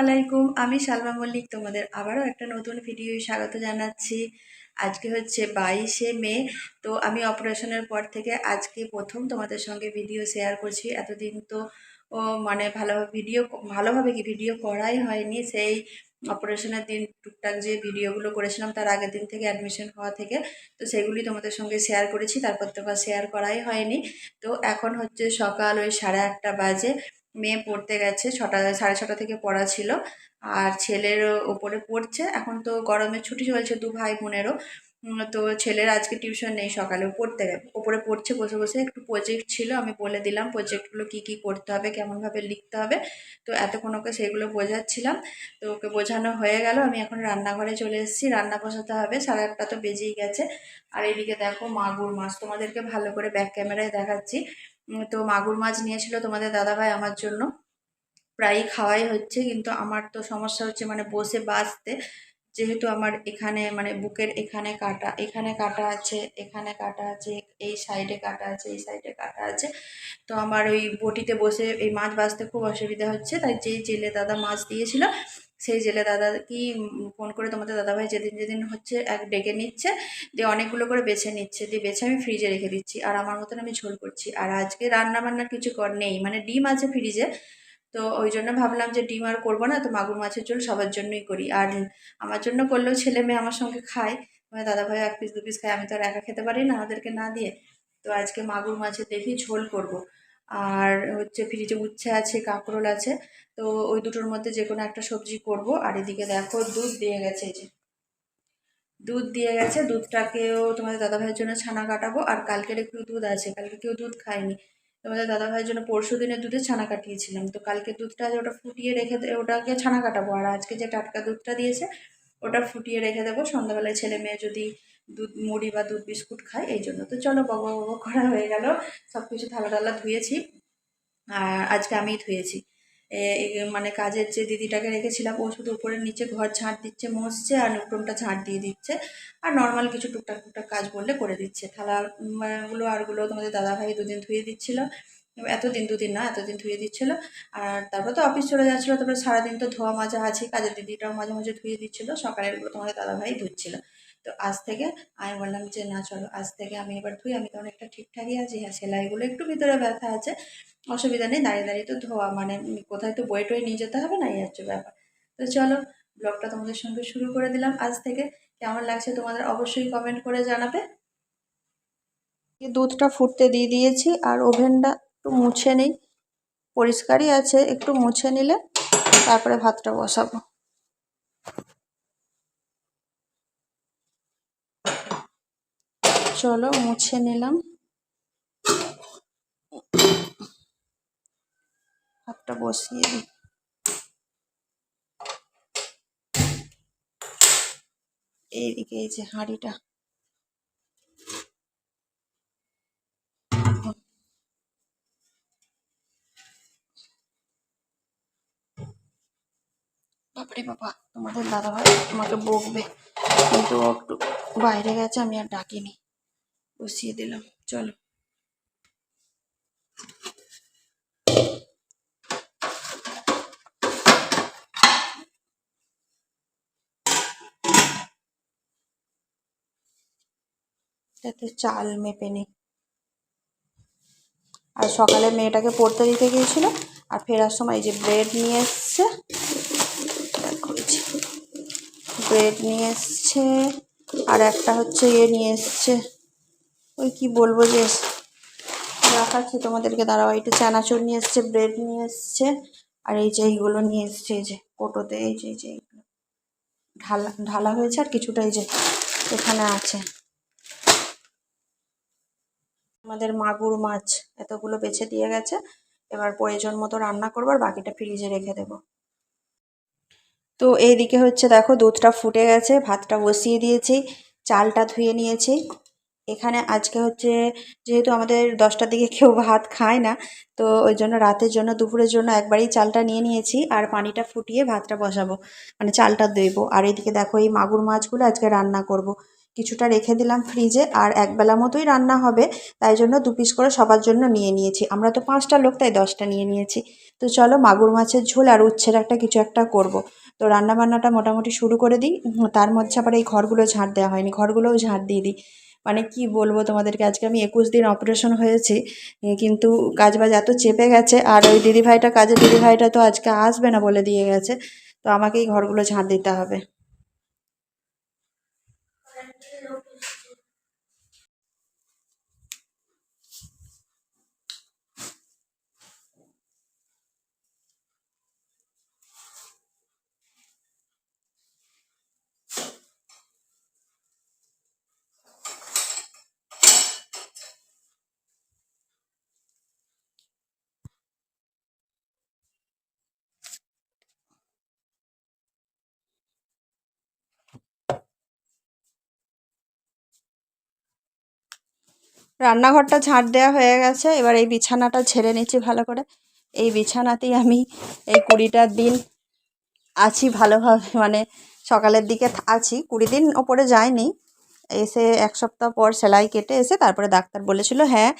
আলাইকুম, আমি সালমা মল্লিক তোমাদের আবারও একটা নতুন ভিডিও স্বাগত জানাচ্ছি। আজকে হচ্ছে বাইশে মে, তো আমি অপারেশনের পর থেকে আজকে প্রথম তোমাদের সঙ্গে ভিডিও শেয়ার করছি। এতদিন তো, ও মানে ভালোভাবে ভিডিও ভালোভাবে কি ভিডিও করাই হয়নি। সেই অপারেশনের দিন টুকটাক যে ভিডিওগুলো করেছিলাম, তার আগের দিন থেকে অ্যাডমিশন হওয়া থেকে, তো সেগুলি তোমাদের সঙ্গে শেয়ার করেছি। তারপর তো আবার শেয়ার করাই হয়নি। তো এখন হচ্ছে সকাল ওই সাড়ে আটটা বাজে। মেয়ে পড়তে গেছে, ছটা, সাড়ে ছটা থেকে পড়া ছিল। আর ছেলের ওপরে পড়ছে। এখন তো গরমের ছুটি চলছে দু ভাই বোনেরও। তো ছেলের আজকে টিউশন নেই সকালে পড়তে গেছে। ওপরে পড়ছে, বসে বসে একটু প্রজেক্ট ছিল, আমি বলে দিলাম প্রজেক্টগুলো কী কী করতে হবে, কেমনভাবে লিখতে হবে। তো এতক্ষণ ওকে সেগুলো বোঝাচ্ছিলাম। তো ওকে বোঝানো হয়ে গেল। আমি এখন রান্নাঘরে চলে এসেছি। রান্না বসাতে হবে। সাড়ে আটটা তো বেজেই গেছে। আর এদিকে দেখো, মাগুর মাছ। তোমাদেরকে ভালো করে ব্যাক ক্যামেরায় দেখাচ্ছি। তো মাগুর মাছ নিয়েছিল তোমাদের দাদাভাই আমার জন্য। প্রায়ই খাওয়াই হচ্ছে, কিন্তু আমার তো সমস্যা হচ্ছে মানে বসে বাঁচতে। যেহেতু আমার এখানে মানে বুকের এখানে কাটা এখানে কাটা আছে, এখানে কাটা আছে, এই সাইডে কাটা আছে, এই সাইডে কাটা আছে। তো আমার ওই বটিতে বসে এই মাছ বাঁচতে খুব অসুবিধা হচ্ছে, তাই যেই জেলে দাদা মাছ দিয়েছিল সেই জেলে দাদা কি ফোন করে তোমাদের দাদাভাই যেদিন যেদিন হচ্ছে এক ডেকে নিচ্ছে, দিয়ে অনেকগুলো করে বেছে নিচ্ছে, দিয়ে বেছে আমি ফ্রিজে রেখে দিচ্ছি। আর আমার মতন আমি ঝোল করছি। আর আজকে রান্না বান্নার কিছু কর, নেই। মানে ডিম আছে ফ্রিজে তো ওই জন্য ভাবলাম যে ডিম আর করব না, তো মাগুর মাছের ঝোল সবার জন্যই করি। আর আমার জন্য করলেও ছেলে মেয়ে আমার সঙ্গে খায় মানে দাদা ভাই এক পিস দু পিস খায়, আমি তো আর একা খেতে পারি না আমাদেরকে না দিয়ে। তো আজকে মাগুর মাছের দেখি ঝোল করব। আর হচ্ছে ফ্রিজে উচ্ছে আছে, কাঁকরোল আছে, তো ওই দুটোর মধ্যে যে কোনো একটা সবজি করব। আর এদিকে দেখো দুধ দিয়ে গেছে যে। দুধ দিয়ে গেছে, দুধটাকেও তোমাদের দাদাভাইয়ের জন্য ছানা কাটাবো। আর কালকের একটু দুধ আছে, কালকে কেউ দুধ খায়নি। তোমাদের দাদাভাইয়ের জন্য পরশু দিনের দুধে ছানা কাটিয়েছিলাম। তো কালকে দুধটা ওটা ফুটিয়ে রেখে ওটাকে ছানা কাটাবো। আর আজকে যে টাটকা দুধটা দিয়েছে, ওটা ফুটিয়ে রেখে দেবো। সন্ধ্যাবেলায় ছেলে মেয়ে যদি দুধ, মুড়ি বা দুধ বিস্কুট খায় এই জন্য। তো চলো বক বক করা হয়ে গেল। সব কিছু থালা টালা ধুয়েছি। আর আজকে আমিই ধুয়েছি। মানে কাজের যে দিদিটাকে রেখেছিলাম, ও শুধু উপরের নিচে ঘর ঝাঁট দিচ্ছে, মসছে আর উঠোনটা ঝাঁট দিয়ে দিচ্ছে। আর নর্মাল কিছু টুকটাক টুকটাক কাজ বললে করে দিচ্ছে। থালাগুলো আরগুলো তোমাদের দাদাভাই দুদিন ধুয়ে দিচ্ছিল। এতদিন, দুদিন না, এতদিন ধুয়ে দিচ্ছিল। আর তারপর তো অফিস চলে যাচ্ছিল, তারপরে সারাদিন তো ধোয়া মাজা আছে কাজের দিদিটাও মাঝে মাঝে ধুয়ে দিচ্ছিল। সকালেরগুলো তোমাদের দাদাভাই ধুচ্ছিল। তো আজ থেকে আমি বললাম যে, না, চলো, আজ থেকে আমি এবার ধুই। আমি তো অনেকটা ঠিকঠাকই আছি হ্যাঁ সেলাইগুলো একটু ভিতরে ব্যথা আছে। অসুবিধা নেই, দাঁড়িয়ে দাঁড়িয়ে তো ধোয়া। মানে কোথায় তো বই টই নিয়ে যেতে হবে না, এই হচ্ছে ব্যাপার। তো চলো, ব্লগটা তোমাদের সঙ্গে শুরু করে দিলাম আজ থেকে। কেমন লাগছে তোমাদের অবশ্যই কমেন্ট করে জানাবে। দুধটা ফুটতে দিয়ে দিয়েছি আর ওভেনটা একটু মুছে নিই। পরিষ্কারই আছে, একটু মুছে নিলে তারপরে ভাতটা বসাবো। চলো মুছে নিলাম। ভাতটা বসিয়ে দিই। এইদিকে এই যে হাঁড়িটা। বাপরে বাবা, তোমাদের দাদাভাই আমাকে বকবে। কিন্তু একটু বাইরে গেছে, আমি আর ডাকিনি। বসিয়ে দিলাম, চলো। যাতে চাল মেপে নিই আর সকালে মেয়েটাকে পড়তে দিতে গিয়েছিল, আর ফেরার সময় যে ব্রেড নিয়ে এসছে ব্রেড নিয়ে এসছে, আর একটা হচ্ছে ইয়ে নিয়ে এসছে। ওই কি বলব যে, দেখাচ্ছি তোমাদেরকে, দাঁড়াও একটু চানাচুর নিয়ে এসছে ব্রেড নিয়ে এসছে, আর এই যে এইগুলো নিয়ে এসছে, এই যে কোটোতে, এই যে এই যে ঢালা ঢালা হয়েছে আর কিছুটা এই যে এখানে আছে। আমাদের মাগুর মাছ এতগুলো বেছে দিয়ে গেছে, এবার প্রয়োজন মতো রান্না করব, আর বাকিটা ফ্রিজে রেখে দেবো। তো এইদিকে হচ্ছে দেখো, দুধটা ফুটে গেছে, ভাতটা বসিয়ে দিয়েছি, চালটা ধুয়ে নিয়েছি। এখানে আজকে হচ্ছে যেহেতু আমাদের দশটার দিকে কেউ ভাত খায় না, তো ওই জন্য রাতের জন্য, দুপুরের জন্য একবারই চালটা নিয়ে নিয়েছি আর পানিটা ফুটিয়ে ভাতটা বসাবো মানে চালটা দেবো আর এদিকে দেখো এই মাগুর মাছগুলো আজকে রান্না করব। কিছুটা রেখে দিলাম ফ্রিজে আর একবেলা মতোই রান্না হবে, তাই জন্য দু পিস করে সবার জন্য নিয়ে নিয়েছি। আমরা তো পাঁচটা লোক, তাই দশটা নিয়ে নিয়েছি। তো চলো মাগুর মাছের ঝোল আর উচ্ছের একটা কিছু একটা করব। তো রান্না বান্নাটা মোটামুটি শুরু করে দিই, তার মধ্যে আবার এই ঘরগুলো ঝাঁট দেওয়া হয়নি, ঘরগুলোও ঝাঁট দিয়ে দিই। মানে কি বলব তোমাদেরকে? আজকে আমি একুশ দিন অপারেশন হয়েছি কিন্তু কাজ বাজ এত চেপে গেছে, আর ওই দিদিভাইটা, কাজের দিদিভাইটা তো আজকে আসবে না বলে দিয়ে গেছে, তো আমাকেই ঘরগুলো ঝাঁট দিতে হবে। রান্নাঘরটা ঝাঁট দেওয়া হয়ে গেছে। এবার এই বিছানাটা ছেড়ে নিচ্ছি ভালো করে। এই বিছানাতেই আমি এই কুড়িটা দিন আছি ভালোভাবে। মানে সকালের দিকে আছি। কুড়ি দিন ওপরে যায়নি এসে এক সপ্তাহ পর সেলাই কেটে এসে তারপরে ডাক্তার বলেছিল হ্যাঁ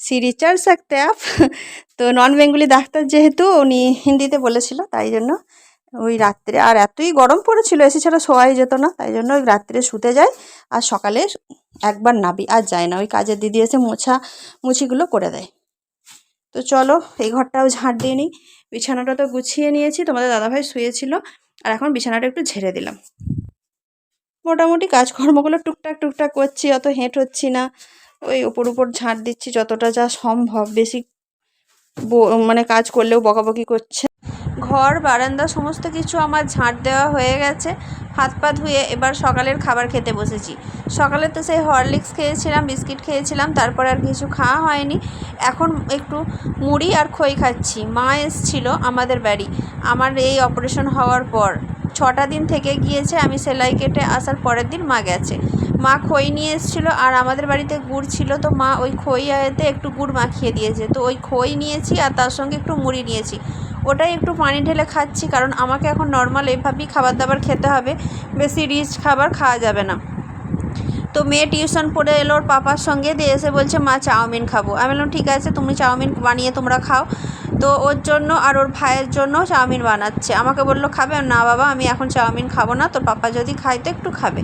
সিরিচার সাকতে আপ তো নন বেঙ্গলি ডাক্তার যেহেতু, উনি হিন্দিতে বলেছিল, তাই জন্য ওই রাত্রে। আর এতই গরম পড়েছিল, এসে ছাড়া শোয়াই যেত না, তাই জন্য ওই রাত্রে শুতে যায় আর সকালে একবার নাবি, আর যায় না। ওই কাজের দিদি এসে মোছা, মুছিগুলো করে দেয়। তো চলো, এই ঘরটাও ঝাঁট দিয়ে নিই। বিছানাটা তো গুছিয়ে নিয়েছি, তোমাদের দাদাভাই শুয়েছিল, আর এখন বিছানাটা একটু ঝেড়ে দিলাম। মোটামুটি কাজকর্মগুলো টুকটাক টুকটাক করছি, অত হেঁট হচ্ছি না। ওই ওপর উপর ঝাঁট দিচ্ছি, যতটা যা সম্ভব। বেশি মানে কাজ করলেও বকাবকি করছে। ঘর, বারান্দা, সমস্ত কিছু আমার ঝাঁট দেওয়া হয়ে গেছে। হাত পা ধুয়ে এবার সকালের খাবার খেতে বসেছি। সকালে তো সেই হরলিক্স খেয়েছিলাম, বিস্কিট খেয়েছিলাম, তারপর আর কিছু খাওয়া হয়নি। এখন একটু মুড়ি আর খই খাচ্ছি। মা এসছিল আমাদের বাড়ি। আমার এই অপারেশন হওয়ার পর, ছটা দিন থেকে গিয়েছে, আমি সেলাই কেটে আসার পরের দিন মা গেছে। মা খই নিয়ে এসেছিল আর আমাদের বাড়িতে গুড় ছিল, তো মা ওই খই আয়তে একটু গুড় মাখিয়ে দিয়েছে। তো ওই খই নিয়েছি আর তার সঙ্গে একটু মুড়ি নিয়েছি। ওটাই একটু পানি ঢেলে খাচ্ছি কারণ আমাকে এখন নর্মাল এভাবেই খাবার দাবার খেতে হবে। বেশি রিচ খাবার খাওয়া যাবে না। তো মেয়ে টিউশন পড়ে এলো, ওর পাপার সঙ্গে দিয়ে এসে বলছে, মা, চাউমিন খাব। আমি বললাম, ঠিক আছে, তুমি চাউমিন বানিয়ে তোমরা খাও। তো ওর জন্য আর ওর ভাইয়ের জন্য চাউমিন বানাচ্ছে। আমাকে বলল, খাবে? না বাবা, আমি এখন চাউমিন খাব না, তোর পাপা যদি খায় তো একটু খাবে।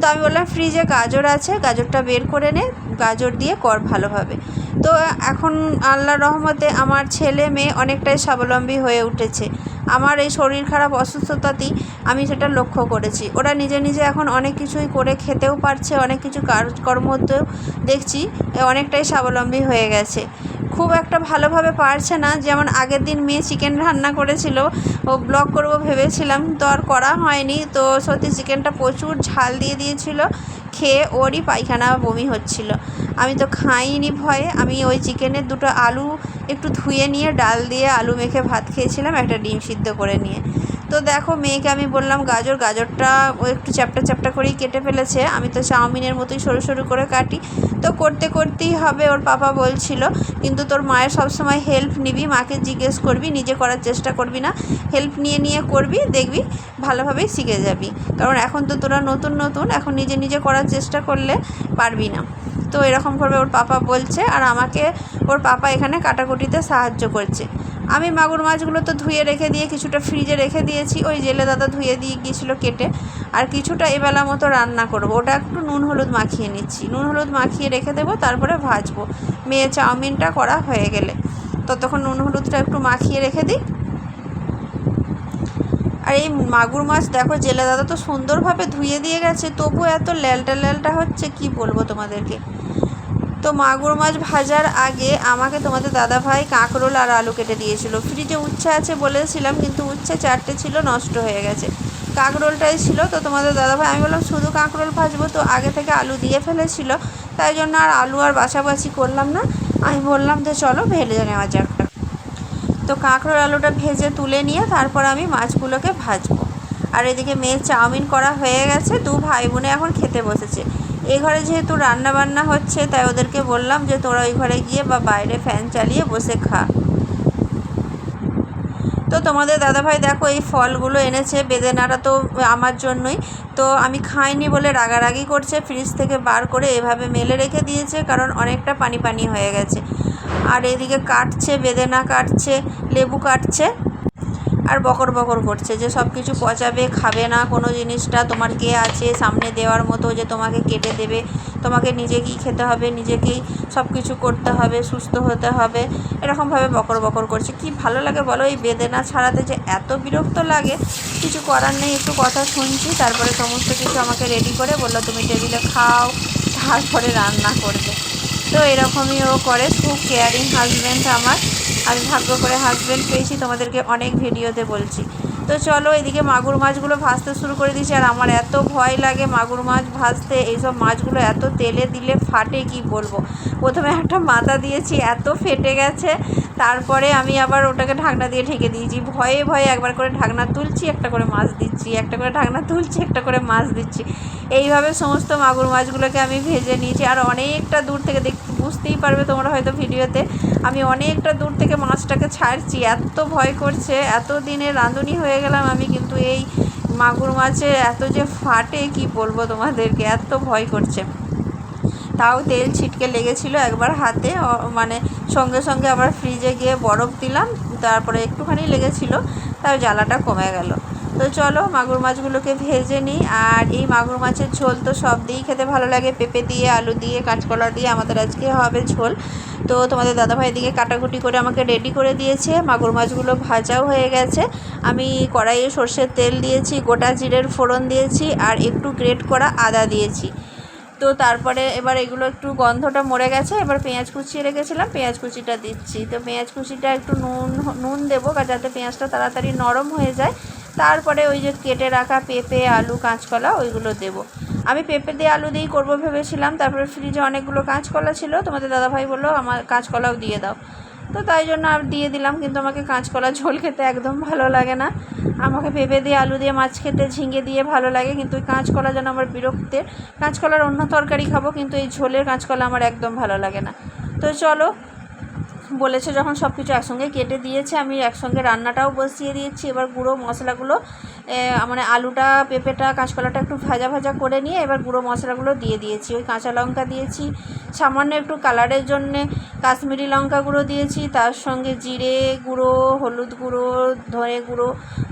তো আমি বললাম, ফ্রিজে গাজর আছে, গাজরটা বের করে নে, গাজর দিয়ে কর ভালোভাবে। তো এখন আল্লাহর রহমতে আমার ছেলে মেয়ে অনেকটাই স্বাবলম্বী হয়ে উঠেছে। আমার এই শরীর খারাপ অসুস্থতাতেই আমি সেটা লক্ষ্য করেছি। ওরা নিজে নিজে এখন অনেক কিছুই করে খেতেও পারছে, অনেক কিছু কাজকর্মতেও দেখছি অনেকটাই স্বাবলম্বী হয়ে গেছে। খুব একটা ভালোভাবে পারছে না, যেমন আগের দিন মেয়ে চিকেন রান্না করেছিল, ও ব্লগ করব ভেবেছিলাম, তো আর করা হয়নি, তো সত্যি চিকেনটা প্রচুর ঝাল দিয়ে দিয়েছিল, খেয়ে ওরই পায়খানা বমি হচ্ছিল। আমি তো খাইনি ভয়ে। আমি ওই চিকেনের দুটো আলু একটু ধুয়ে নিয়ে ডাল দিয়ে আলু মেখে ভাত খেয়েছিলাম, একটা ডিম সিদ্ধ করে নিয়ে। তো দেখো, মেয়েকে আমি বললাম, গাজর, গাজরটা ও একটু চ্যাপটা চ্যাপটা করেই কেটে ফেলেছে। আমি তো চাউমিনের মতোই সরু সরু করে কাটি। তো করতে করতেই হবে, ওর পাপা বলছিল। কিন্তু তোর মায়ের সবসময় হেল্প নিবি, মাকে জিজ্ঞেস করবি, নিজে করার চেষ্টা করবি না। হেল্প নিয়ে নিয়ে করবি, দেখবি ভালোভাবেই শিখে যাবি। কারণ এখন তো তোরা নতুন নতুন, এখন নিজে নিজে করার চেষ্টা করলে পারবি না। তো এরকম করবে ওর পাপা বলছে আর আমাকে ওর পাপা এখানে কাটাকুটিতে সাহায্য করছে। আমি মাগুর মাছগুলো তো ধুয়ে রেখে দিয়ে কিছুটা ফ্রিজে রেখে দিয়েছি, ওই জেলে দাদা ধুয়ে দিয়ে গিয়েছিল কেটে। আর কিছুটা এবেলা মতো রান্না করব। ওটা একটু নুন হলুদ মাখিয়ে নিচ্ছি। নুন হলুদ মাখিয়ে রেখে দেবো, তারপরে ভাজবো। মেয়ে চাউমিনটা করা হয়ে গেলে। ততক্ষণ নুন হলুদটা একটু মাখিয়ে রেখে দিই। আর এই মাগুর মাছ দেখো, জেলে দাদা তো সুন্দরভাবে ধুয়ে দিয়ে গেছে তবু এত ল্যালটা ল্যালটা হচ্ছে, কি বলব তোমাদেরকে? তো মাগুর মাছ ভাজার আগে আমাকে তোমাদের দাদা ভাই কাঁকরোল আর আলু কেটে দিয়েছিল। ফ্রিজে উচ্ছে আছে বলেছিলাম, কিন্তু উচ্ছে চারটে ছিল, নষ্ট হয়ে গেছে। কাঁকরোলটাই ছিল, তো তোমাদের দাদা ভাই আমি বললাম, শুধু কাঁকরোল ভাজবো তো, আগে থেকে আলু দিয়ে ফেলেছিল। তাই জন্য আর আলু আর বাছাবাছি করলাম না। আমি বললাম, যে চলো, ভেজে নেওয়া যাক। তো কাঁকরোল আলুটা ভেজে তুলে নিয়ে তারপর আমি মাছগুলোকে ভাজবো। আর এদিকে মেয়ের চাউমিন করা হয়ে গেছে, দু ভাই বোনে এখন খেতে বসেছে। এই ঘরে যেহেতু রান্না বান্না হচ্ছে, তাই ওদেরকে বললাম যে তোরা ওই ঘরে গিয়ে বা বাইরে ফ্যান চালিয়ে বসে খা। তো তোমাদের দাদাভাই দেখো এই ফলগুলো এনেছে বেদেনারা তো আমার জন্যই। তো আমি খাইনি বলে রাগারাগি করছে, ফ্রিজ থেকে বার করে এভাবে মেলে রেখে দিয়েছে, কারণ অনেকটা পানি পানি হয়ে গেছে। আর এদিকে কাটছে, বেদেনা কাটছে, লেবু কাটছে। আর বকর বকর করছে যে সব কিছু পচাবে, খাবে না, কোনো জিনিসটা তোমার কে আছে সামনে দেওয়ার মতো যে তোমাকে কেটে দেবে। তোমাকে নিজেকেই খেতে হবে, নিজেকেই সব কিছু করতে হবে, সুস্থ হতে হবে। এরকমভাবে বকর বকর করছে। কি ভালো লাগে বলো? এই বেদেনা ছাড়াতে যে এত বিরক্ত লাগে। কিছু করার নেই, একটু কথা শুনছি, তারপরে সমস্ত কিছু আমাকে রেডি করে বলল, তুমি টেবিলে খাও। তারপরে রান্না করবে। তো এরকমই ও করে। খুব কেয়ারিং হাজব্যান্ড আমার। আমি ভাগ্য করে হাজব্যান্ড পেয়েছি, তোমাদেরকে অনেক ভিডিওতে বলছি। তো চলো এদিকে মাগুর মাছগুলো ভাজতে শুরু করে দিয়েছি, আর আমার এত ভয় লাগে মাগুর মাছ ভাজতে, এইসব মাছগুলো এত তেলে দিলে ফাটে কি বলব? প্রথমে একটা মাথা দিয়েছি, এত ফেটে গেছে, তারপরে আমি আবার ওটাকে ঢাকনা দিয়ে ঢেকে দিয়েছি। ভয়ে ভয়ে একবার করে ঢাকনা তুলছি, একটা করে মাছ দিচ্ছি, একটা করে ঢাকনা তুলছি, একটা করে মাছ দিচ্ছি। এইভাবে সমস্ত মাগুর মাছগুলোকে আমি ভেজে নিয়েছি, আর অনেকটা দূর থেকে বুঝতেই পারবে তোমরা হয়তো ভিডিওতে। আমি অনেকটা দূর থেকে মাছটাকে ছাড়ছি, এত ভয় করছে, এত দিনে রাঁধুনি হয়ে গেলাম আমি, কিন্তু এই মাগুর মাছের এত যে ফাটে, কি বলব তোমাদেরকে, এত ভয় করছে। তাও তেল ছিটকে লেগেছিল একবার হাতে মানে সঙ্গে সঙ্গে আবার ফ্রিজে গিয়ে বরফ দিলাম, তারপরে একটুখানি লেগেছিল, তাও জ্বালাটা কমে গেল। তো চলো মাগুর মাছগুলোকে ভেজে নিই। আর এই মাগুর মাছের ঝোল তো সব দিয়েই খেতে ভালো লাগে। পেঁপে দিয়ে, আলু দিয়ে, কাঁচকলা দিয়ে আমাদের আজকে হবে ঝোল। তো তোমাদের দাদাভাই দিকে কাটাকুটি করে আমাকে রেডি করে দিয়েছে। মাগুর মাছগুলো ভাজাও হয়ে গেছে। আমি কড়াইয়ে সর্ষের তেল দিয়েছি, গোটা জিরের ফোড়ন দিয়েছি, আর একটু গ্রেট করা আদা দিয়েছি। তো তারপরে এবার এগুলো একটু গন্ধটা মরে গেছে, এবার পেঁয়াজ কুচিয়ে রেখেছিলাম, পেঁয়াজ কুচিটা দিচ্ছি। তো পেঁয়াজ কুচিটা একটু নুন নুন দেবো যাতে পেঁয়াজটা তাড়াতাড়ি নরম হয়ে যায়। তারপরে ওই যে কেটে রাখা পেঁপে, আলু, কাঁচকলা, ওইগুলো দেবো। আমি পেঁপে দিয়ে আলু দিয়েই করব ভেবেছিলাম, তারপরে ফ্রিজে অনেকগুলো কাঁচকলা ছিল। তোমাদের দাদাভাই বলল, আমার কাঁচকলাও দিয়ে দাও। তো তাই জন্য আর দিয়ে দিলাম, কিন্তু আমাকে কাঁচকলা ঝোল খেতে একদম ভালো লাগে না। আমাকে ভেবে দিয়ে আলু দিয়ে মাছ খেতে, ঝিঙে দিয়ে ভালো লাগে, কিন্তু ওই কাঁচকলা যেন আমার বিরক্তের। কাঁচকলার অন্য তরকারি খাব, কিন্তু এই ঝোলের কাঁচকলা আমার একদম ভালো লাগে না। তো চলো বলেছে যখন সব কিছু একসঙ্গে কেটে দিয়েছে, আমি একসঙ্গে রান্নাটাও বসিয়ে দিয়েছি। এবার গুঁড়ো মশলাগুলো মানে আলুটা, পেঁপেটা, কাঁচকলাটা একটু ভাজা ভাজা করে নিয়ে এবার গুঁড়ো মশলাগুলো দিয়ে দিয়েছি। ওই কাঁচা লঙ্কা দিয়েছি, সামান্য একটু কালারের জন্যে কাশ্মীরি লঙ্কা গুঁড়ো দিয়েছি, তার সঙ্গে জিরে গুঁড়ো, হলুদ গুঁড়ো, ধনে গুঁড়ো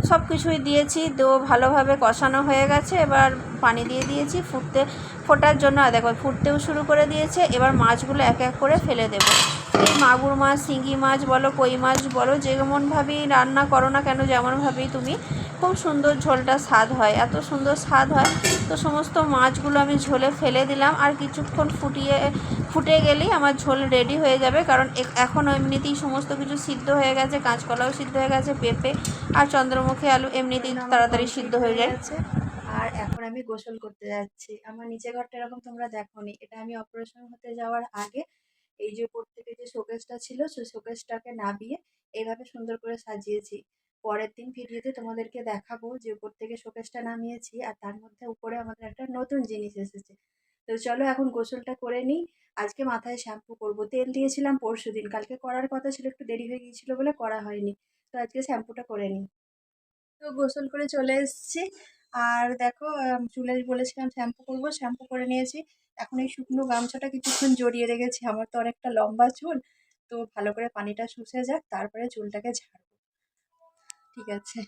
সব কিছুই দিয়েছি। তো ভালোভাবে কষানো হয়ে গেছে, এবার পানি দিয়ে দিয়েছি ফুটতে, ফোটার জন্য দেখো ফুটতেও শুরু করে দিয়েছে। এবার মাছগুলো এক এক করে ফেলে দেবো। মাগুর মাছ শিঙ্গি মাছ বলো কই মাছ বলো যেমনভাবেই রান্না করো না কেন যেমনভাবেই তুমি খুব সুন্দর ঝোলটা স্বাদ হয়। এত সুন্দর স্বাদ হয় তো সমস্ত মাছগুলো আমি ঝোলে ফেলে দিলাম আর কিছুক্ষণ ফুটিয়ে ফুটে গেলেই আমার ঝোল রেডি হয়ে যাবে কারণ এখন এমনিতেই সমস্ত কিছু সিদ্ধ হয়ে গেছে কাঁচকলাও সিদ্ধ হয়ে গেছে পেঁপে আর চন্দ্রমুখী আলু এমনিতেই তাড়াতাড়ি সিদ্ধ হয়ে যায়। আর এখন আমি গোসল করতে যাচ্ছি। আমার নিচে ঘরটা এরকম তোমরা দেখোনি এটা আমি অপারেশন হতে যাওয়ার আগে এই যে উপর থেকে যে শোকেসটা ছিল সেই শোকেসটাকে নাবিয়ে এইভাবে সুন্দর করে সাজিয়েছি। পরের দিন ভিডিওতে তোমাদেরকে দেখাবো যে উপর থেকে শোকেসটা নামিয়েছি আর তার মধ্যে উপরে আমাদের একটা নতুন জিনিস এসেছে। তো চলো এখন গোসলটা করে নিই। আজকে মাথায় শ্যাম্পু করব। তেল দিয়েছিলাম পরশু দিন। কালকে করার কথা ছিল একটু দেরি হয়ে গিয়েছিল বলে করা হয়নি। তো আজকে শ্যাম্পুটা করে নিই। তো গোসল করে চলে এসেছি। আর দেখো আম, চুলে বলেছিলাম শ্যাম্পু করব। শ্যাম্পু করে নিয়েছি। এখন এই শুকনো গামছাটা কিছুক্ষণ জড়িয়ে রেখেছি। আমার তো অনেকটা লম্বা চুল। তো ভালো করে পানিটা শুষে যাক, তারপরে চুলটাকে ঝাড়বো। ঠিক আছে।